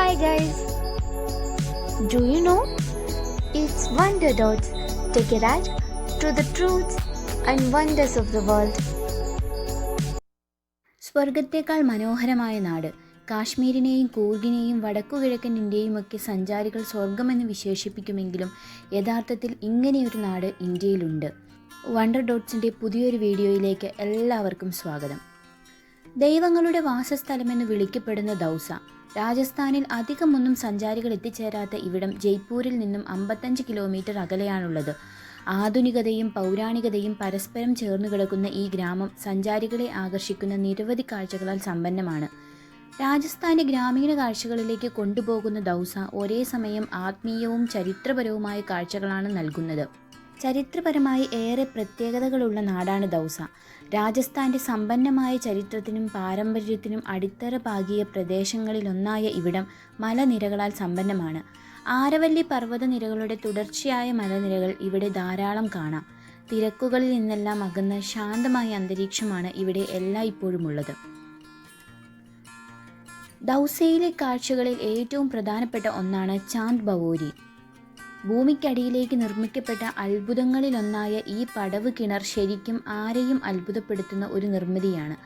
Hi guys! Do you know? It's Wonder Dots. Take a ride to the truths and wonders of the world. സ്വർഗത്തേക്കാൾ മനോഹരമായ നാട് കാശ്മീരിനെയും കൂർഗിനെയും വടക്കുകിഴക്കൻ ഇന്ത്യയും ഒക്കെ സഞ്ചാരികൾ സ്വർഗമെന്ന് വിശേഷിപ്പിക്കുമെങ്കിലും യഥാർത്ഥത്തിൽ ഇങ്ങനെയൊരു നാട് ഇന്ത്യയിലുണ്ട് വണ്ടർ ഡോട്ട്സിന്റെ പുതിയൊരു വീഡിയോയിലേക്ക് എല്ലാവർക്കും സ്വാഗതം ദൈവങ്ങളുടെ വാസസ്ഥലമെന്ന് വിളിക്കപ്പെടുന്ന ദൗസ. രാജസ്ഥാനിൽ അധികമൊന്നും സഞ്ചാരികൾ എത്തിച്ചേരാത്ത ഇവിടം ജയ്പൂരിൽ നിന്നും അമ്പത്തഞ്ച് കിലോമീറ്റർ അകലെയാണുള്ളത്. ആധുനികതയും പൗരാണികതയും പരസ്പരം ചേർന്നു കിടക്കുന്ന ഈ ഗ്രാമം സഞ്ചാരികളെ ആകർഷിക്കുന്ന നിരവധി കാഴ്ചകളാൽ സമ്പന്നമാണ്. രാജസ്ഥാന്റെ ഗ്രാമീണ കാഴ്ചകളിലേക്ക് കൊണ്ടുപോകുന്ന ദൗസ ഒരേ സമയം ആത്മീയവും ചരിത്രപരവുമായ കാഴ്ചകളാണ് നൽകുന്നത്. ചരിത്രപരമായി ഏറെ പ്രത്യേകതകളുള്ള നാടാണ് ദൗസ. രാജസ്ഥാന്റെ സമ്പന്നമായ ചരിത്രത്തിനും പാരമ്പര്യത്തിനും അടിത്തറ പാകിയ പ്രദേശങ്ങളിലൊന്നായ ഇവിടം മലനിരകളാൽ സമ്പന്നമാണ്. ആരവല്ലി പർവതനിരകളുടെ തുടർച്ചയായ മലനിരകൾ ഇവിടെ ധാരാളം കാണാം. തിരക്കുകളിൽ നിന്നെല്ലാം അകന്ന ശാന്തമായ അന്തരീക്ഷമാണ് ഇവിടെ എല്ലായ്പ്പോഴും ഉള്ളത് ദൗസയിലെ കാഴ്ചകളിൽ ഏറ്റവും പ്രധാനപ്പെട്ട ഒന്നാണ് ചാന്ദ് ബവോരി ഭൂമിക്കടിയിലേക്ക് നിർമ്മിക്കപ്പെട്ട അത്ഭുതങ്ങളിലൊന്നായ ഈ പടവ് കിണർ ശരിക്കും ആരെയും അത്ഭുതപ്പെടുത്തുന്ന ഒരു നിർമ്മിതിയാണ്.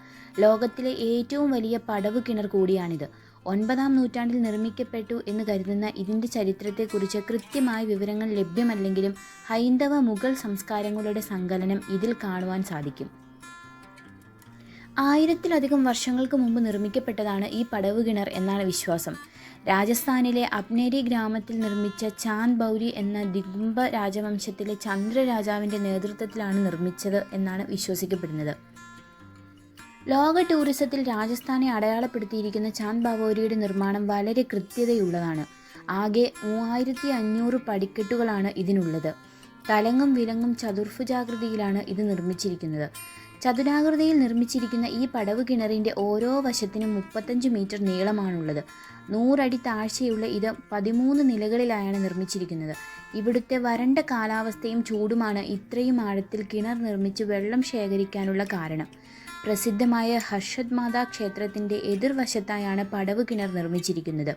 ലോകത്തിലെ ഏറ്റവും വലിയ പടവ് കിണർ കൂടിയാണിത്. ഒൻപതാം നൂറ്റാണ്ടിൽ നിർമ്മിക്കപ്പെട്ടു എന്ന് കരുതുന്ന ഇതിന്റെ ചരിത്രത്തെക്കുറിച്ച് കൃത്യമായ വിവരങ്ങൾ ലഭ്യമല്ലെങ്കിലും ഹൈന്ദവ മുഗൾ സംസ്കാരങ്ങളുടെ സങ്കലനം ഇതിൽ കാണുവാൻ സാധിക്കും. ആയിരത്തിലധികം വർഷങ്ങൾക്ക് മുമ്പ് നിർമ്മിക്കപ്പെട്ടതാണ് ഈ പടവ് കിണർ എന്നാണ് വിശ്വാസം. രാജസ്ഥാനിലെ അപ്നേരി ഗ്രാമത്തിൽ നിർമ്മിച്ച ചാന്ദ് ബൗരി എന്ന ദിഗുംബ രാജവംശത്തിലെ ചന്ദ്ര രാജാവിന്റെ നേതൃത്വത്തിലാണ് നിർമ്മിച്ചത് എന്നാണ് വിശ്വസിക്കപ്പെടുന്നത്. ലോക ടൂറിസത്തിൽ രാജസ്ഥാനെ അടയാളപ്പെടുത്തിയിരിക്കുന്ന ചാന്ദ് ബാവോരിയുടെ നിർമ്മാണം വളരെ കൃത്യതയുള്ളതാണ്. ആകെ മൂവായിരത്തി അഞ്ഞൂറ് പടിക്കെട്ടുകളാണ് ഇതിനുള്ളത്. തലങ്ങും വിലങ്ങും ചതുർഭുജാകൃതിയിലാണ് ഇത് നിർമ്മിച്ചിരിക്കുന്നത്. ചതുരാകൃതിയിൽ നിർമ്മിച്ചിരിക്കുന്ന ഈ പടവ് കിണറിന്റെ ഓരോ വശത്തിനും മുപ്പത്തഞ്ച് മീറ്റർ നീളമാണുള്ളത്. നൂറടി താഴ്ചയുള്ള ഇത് പതിമൂന്ന് നിലകളിലായാണ് നിർമ്മിച്ചിരിക്കുന്നത്. ഇവിടുത്തെ വരണ്ട കാലാവസ്ഥയും ചൂടുമാണ് ഇത്രയും ആഴത്തിൽ കിണർ നിർമ്മിച്ച് വെള്ളം ശേഖരിക്കാനുള്ള കാരണം. പ്രസിദ്ധമായ ഹർഷദ് മാതാ ക്ഷേത്രത്തിന്റെ എതിർവശത്തായാണ് പടവ് കിണർ നിർമ്മിച്ചിരിക്കുന്നത്.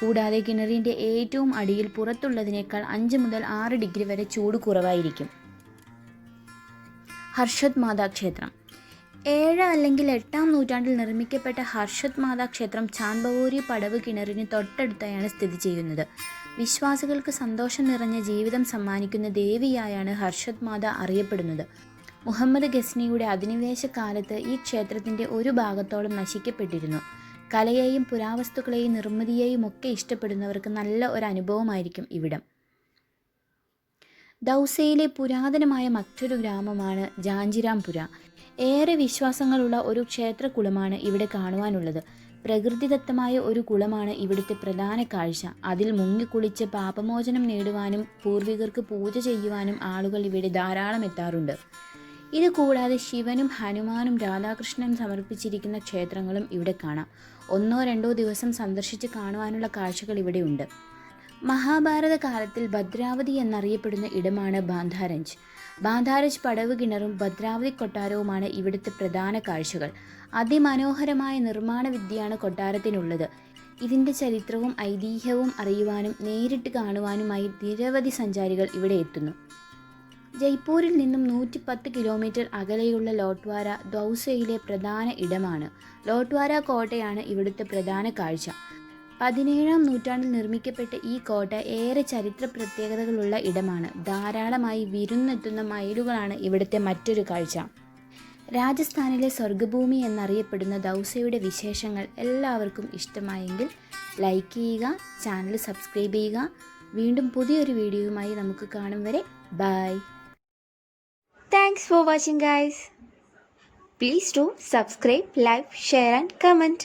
കൂടാതെ കിണറിന്റെ ഏറ്റവും അടിയിൽ പുറത്തുള്ളതിനേക്കാൾ അഞ്ച് മുതൽ ആറ് ഡിഗ്രി വരെ ചൂട് കുറവായിരിക്കും. ഹർഷദ് മാതാ ക്ഷേത്രം. ഏഴ് അല്ലെങ്കിൽ എട്ടാം നൂറ്റാണ്ടിൽ നിർമ്മിക്കപ്പെട്ട ഹർഷദ് മാതാ ക്ഷേത്രം ചാൻബവൂരി പടവ് കിണറിന് തൊട്ടടുത്തായാണ് സ്ഥിതി ചെയ്യുന്നത്. വിശ്വാസികൾക്ക് സന്തോഷം നിറഞ്ഞ ജീവിതം സമ്മാനിക്കുന്ന ദേവിയായാണ് ഹർഷദ് മാത അറിയപ്പെടുന്നത്. മുഹമ്മദ് ഗസ്നിയുടെ അധിനിവേശ കാലത്ത് ഈ ക്ഷേത്രത്തിന്റെ ഒരു ഭാഗത്തോളം നശിക്കപ്പെട്ടിരുന്നു. കലയെയും പുരാവസ്തുക്കളെയും നിർമ്മിതിയെയും ഒക്കെ ഇഷ്ടപ്പെടുന്നവർക്ക് നല്ല ഒരു അനുഭവമായിരിക്കും ഇവിടം. ദൗസയിലെ പുരാതനമായ മറ്റൊരു ഗ്രാമമാണ് ജാഞ്ചിരാംപുര. ഏറെ വിശ്വാസങ്ങളുള്ള ഒരു ക്ഷേത്രകുളമാണ് ഇവിടെ കാണുവാനുള്ളത്. പ്രകൃതിദത്തമായ ഒരു കുളമാണ് ഇവിടുത്തെ പ്രധാന കാഴ്ച. അതിൽ മുങ്ങിക്കുളിച്ച് പാപമോചനം നേടുവാനും പൂർവികർക്ക് പൂജ ചെയ്യുവാനും ആളുകൾ ഇവിടെ ധാരാളം എത്താറുണ്ട്. ഇത് കൂടാതെ ശിവനും ഹനുമാനും രാധാകൃഷ്ണനും സമർപ്പിച്ചിരിക്കുന്ന ക്ഷേത്രങ്ങളും ഇവിടെ കാണാം. ഒന്നോ രണ്ടോ ദിവസം സന്ദർശിച്ച് കാണുവാനുള്ള കാഴ്ചകൾ ഇവിടെയുണ്ട്. മഹാഭാരത കാലത്തിൽ ഭദ്രാവതി എന്നറിയപ്പെടുന്ന ഇടമാണ് ബാന്ധാരഞ്ച്. ബാന്ധാരഞ്ച് പടവ് കിണറും ഭദ്രാവതി കൊട്ടാരവുമാണ് ഇവിടുത്തെ പ്രധാന കാഴ്ചകൾ. അതിമനോഹരമായ നിർമ്മാണ വിദ്യയാണ് കൊട്ടാരത്തിനുള്ളത്. ഇതിന്റെ ചരിത്രവും ഐതിഹ്യവും അറിയുവാനും നേരിട്ട് കാണുവാനുമായി നിരവധി സഞ്ചാരികൾ ഇവിടെ എത്തുന്നു. ജയ്പൂരിൽ നിന്നും നൂറ്റി പത്ത് കിലോമീറ്റർ അകലെയുള്ള ലോട്ട്വാര ദൗസയിലെ പ്രധാന ഇടമാണ്. ലോട്ട്വാര കോട്ടയാണ് ഇവിടുത്തെ പ്രധാന കാഴ്ച. പതിനേഴാം നൂറ്റാണ്ടിൽ നിർമ്മിക്കപ്പെട്ട ഈ കോട്ട ഏറെ ചരിത്ര പ്രത്യേകതകളുള്ള ഇടമാണ്. ധാരാളമായി വിരുന്നെത്തുന്ന മയിലുകളാണ് ഇവിടുത്തെ മറ്റൊരു കാഴ്ച. രാജസ്ഥാനിലെ സ്വർഗഭൂമി എന്നറിയപ്പെടുന്ന ദൗസയുടെ വിശേഷങ്ങൾ എല്ലാവർക്കും ഇഷ്ടമായെങ്കിൽ ലൈക്ക് ചെയ്യുക ചാനൽ സബ്സ്ക്രൈബ് ചെയ്യുക. വീണ്ടും പുതിയൊരു വീഡിയോയുമായി നമുക്ക് കാണും വരെ. Bye thanks for watching guys Please do subscribe, like, share and comment.